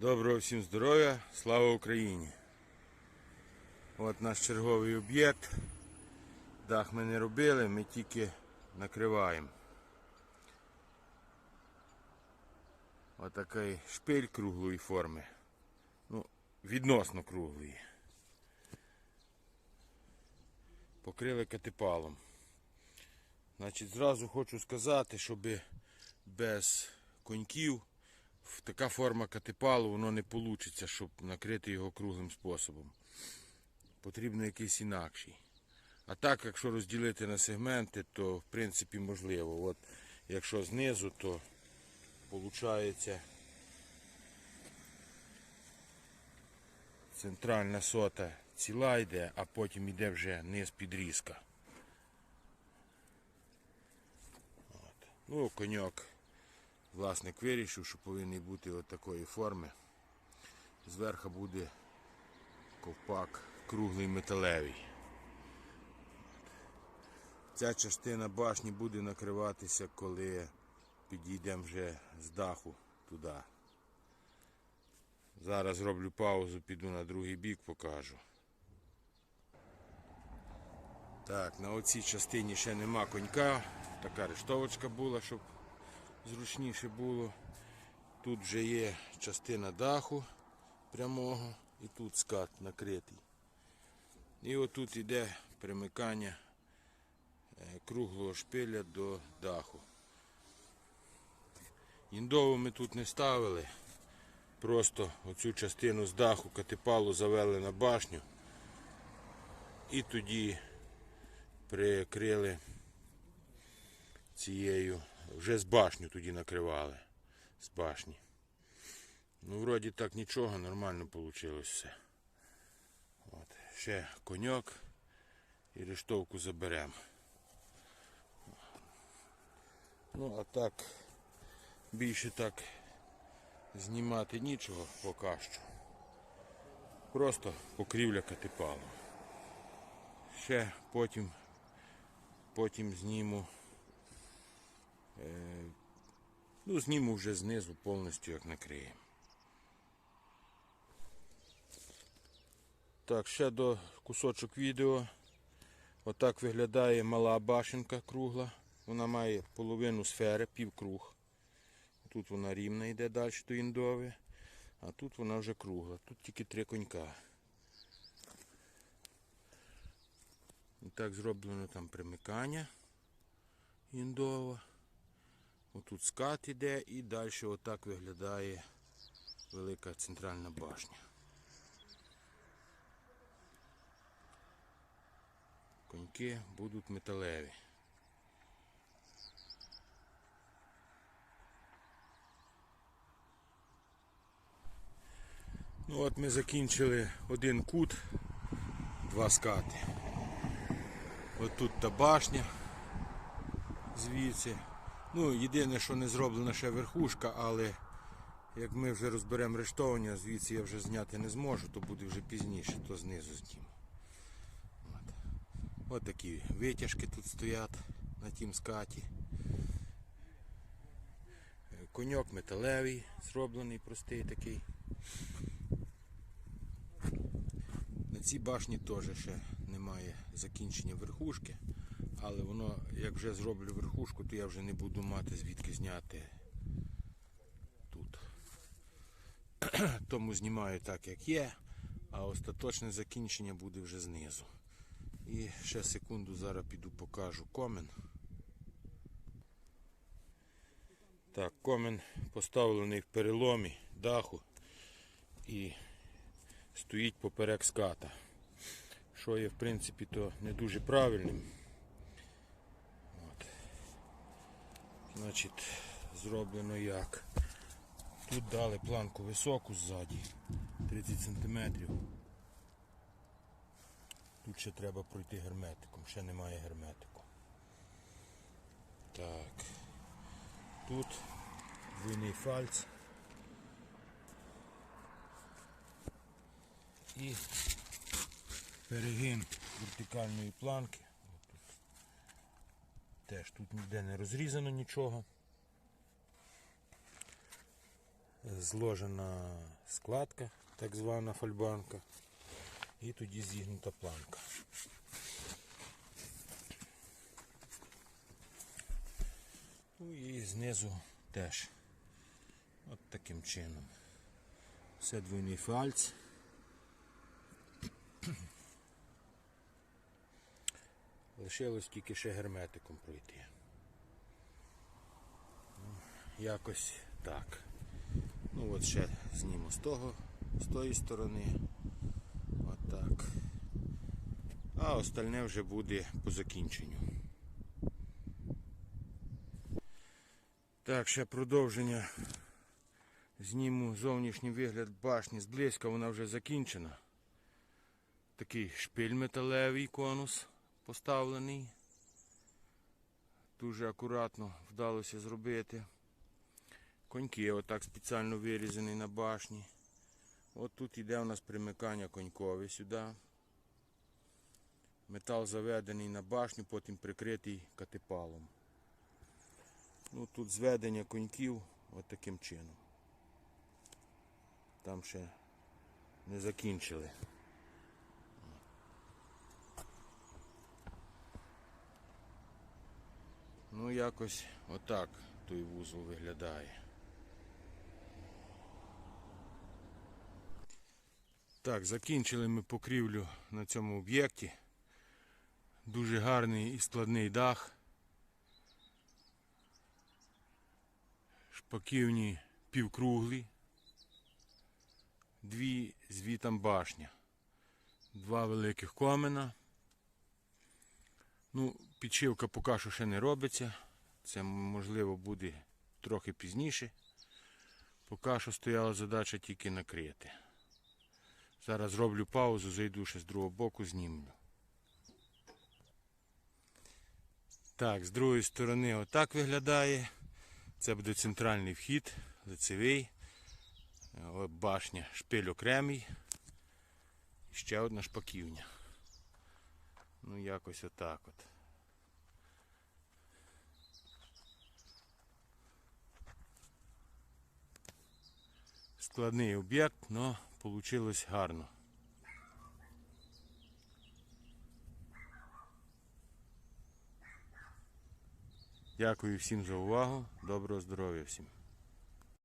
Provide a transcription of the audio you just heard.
Доброго всім здоров'я, слава Україні! От наш черговий об'єкт. Дах ми не робили, ми тільки накриваємо. Отакий шпиль круглої форми. Ну, відносно круглої. Покрили катепалом. Значить, зразу хочу сказати, щоб без коньків така форма катепалу воно не вийде, щоб накрити його круглим способом. Потрібно якийсь інакший. А так, якщо розділити на сегменти, то в принципі можливо. От якщо знизу, то виходить центральна сота ціла йде, а потім йде вже низ підрізка. От. Ну, коньок власник вирішив, що повинен бути от такої форми. Зверху буде ковпак круглий металевий. Ця частина башні буде накриватися, коли підійдемо вже з даху туди. Зараз зроблю паузу, піду на другий бік, покажу. Так, на оцій частині ще нема конька. Така рештовочка була, щоб зручніше було. Тут вже є частина даху прямого і тут скат накритий. І отут іде примикання е, круглого шпиля до даху. Індову ми тут не ставили. Просто оцю частину з даху катепалу завели на башню і тоді прикрили цією, вже з башню тоді накривали. З башні. Ну, вроді так нічого, нормально вийшло все. От. Ще коньок і рештовку заберемо. Ну, а так, більше так знімати нічого поки що. Просто покрівля катепалу. Ще потім, потім зніму. Е, ну, зніму вже знизу повністю як накриємо. Так, ще до кусочок відео. Отак виглядає мала башенка кругла. Вона має половину сфери, півкруг. Тут вона рівна йде далі до індови, а тут вона вже кругла. Тут тільки три конька. І так зроблено там примикання індова. Отут скат іде і далі отак виглядає велика центральна башня. Коньки будуть металеві. Ну от ми закінчили один кут, два скати. От тут та башня звідси. Ну, єдине, що не зроблена ще верхушка, але як ми вже розберемо рештовання, звідси я вже зняти не зможу, то буде вже пізніше, то знизу зніму. От. От такі витяжки тут стоять на тім скаті. Коньок металевий, зроблений, простий такий. На цій башні теж ще немає закінчення верхушки, але воно, як вже зроблю верхушку, то я вже не буду мати звідки зняти тут. Тому знімаю так, як є, а остаточне закінчення буде вже знизу. І ще секунду зараз піду покажу комен. Так, комен поставлений в переломі даху і стоїть поперек ската. Що є в принципі то не дуже правильним. Значить, зроблено як. Тут дали планку високу ззаді, 30 см. Тут ще треба пройти герметиком, ще немає герметику. Так. Тут двойний фальц. І перегин вертикальної планки. Теж тут ніде не розрізано нічого. Зложена складка, так звана фальбанка. І тоді зігнута планка. Ну і знизу теж. От таким чином. Все двойний фальц. Лишилось тільки ще герметиком пройти. Ну, Якось так. Ну от ще зніму з того, з тої сторони. От так. А остальне вже буде по закінченню. Так, ще продовження. Зніму зовнішній вигляд башні зблизька, вона вже закінчена. Такий шпиль металевий конус поставлений. Дуже акуратно вдалося зробити. Коньки отак спеціально вирізані на башні. От тут йде у нас примикання конькове сюди. Метал заведений на башню, потім прикритий катепалом. Ну, тут зведення коньків от таким чином. Там ще не закінчили. Ну, якось отак той вузол виглядає. Так, закінчили ми покрівлю на цьому об'єкті. Дуже гарний і складний дах. Шпаківні півкруглі. Дві звітам башня. Два великих комена. Ну, підшивка поки що ще не робиться. Це можливо буде трохи пізніше. Поки що стояла задача тільки накрити. Зараз зроблю паузу, зайду ще з другого боку, знімлю. Так, з другої сторони отак виглядає. Це буде центральний вхід, лицевий. Башня, шпиль окремий. Ще одна шпаківня. Ну якось отак от. Складний об'єкт, але вийшло гарно. Дякую всім за увагу. Доброго здоров'я всім.